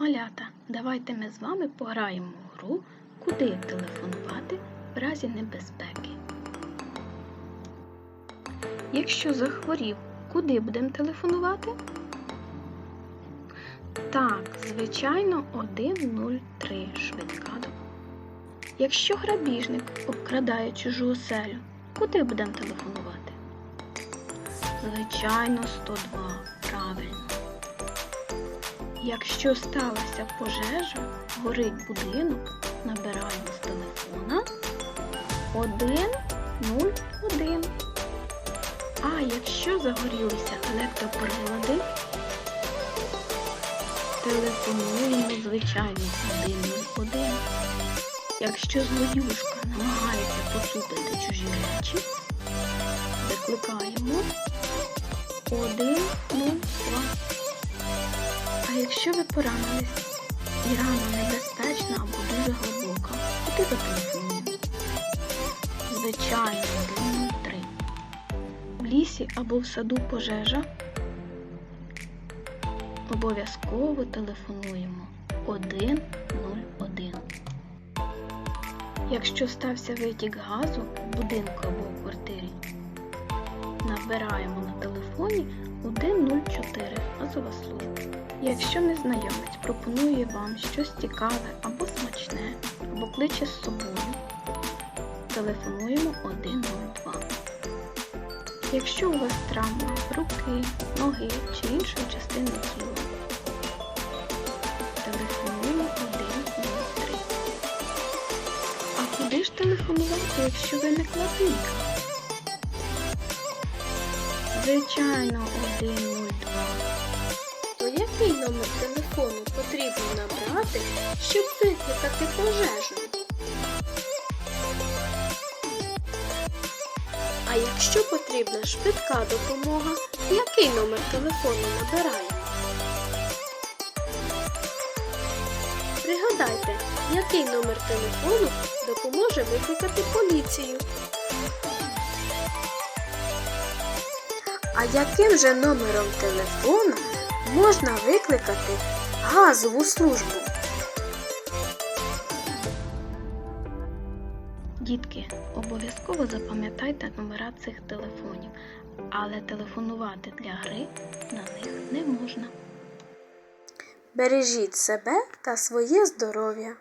Малята, давайте ми з вами пограємо в гру, куди телефонувати в разі небезпеки. Якщо захворів, куди будемо телефонувати? Так, звичайно, 103 швидка. Якщо грабіжник обкрадає чужу оселю, куди будемо телефонувати? Звичайно, 102. Правильно. Якщо сталася пожежа, горить будинок, набираємо з телефона 101. А якщо загорілися електроприлади, телефонуємо звичайно 101. Якщо злодюжка намагається поцупити чужі речі, викликаємо 102. Якщо ви поранились і рана небезпечна або дуже глибока, куди ви телефонуєте? Звичайно, 103. В лісі або в саду пожежа обов'язково телефонуємо 101. Якщо стався витік газу в будинку або в квартирі, набираємо на телефоні 104 газова служба. Якщо незнайомець пропонує вам щось цікаве або смачне, або кличе з собою, телефонуємо 102. Якщо у вас травма руки, ноги чи іншої частини тіла, телефонуємо 103. А куди ж телефонувати, якщо виникла бійка? Звичайно, 102. То який номер телефону потрібно набрати, щоб викликати пожежу? А якщо потрібна швидка допомога, який номер телефону набираємо? Пригадайте, який номер телефону допоможе викликати поліцію. А яким же номером телефону можна викликати газову службу? Дітки, обов'язково запам'ятайте номера цих телефонів, але телефонувати для гри на них не можна. Бережіть себе та своє здоров'я.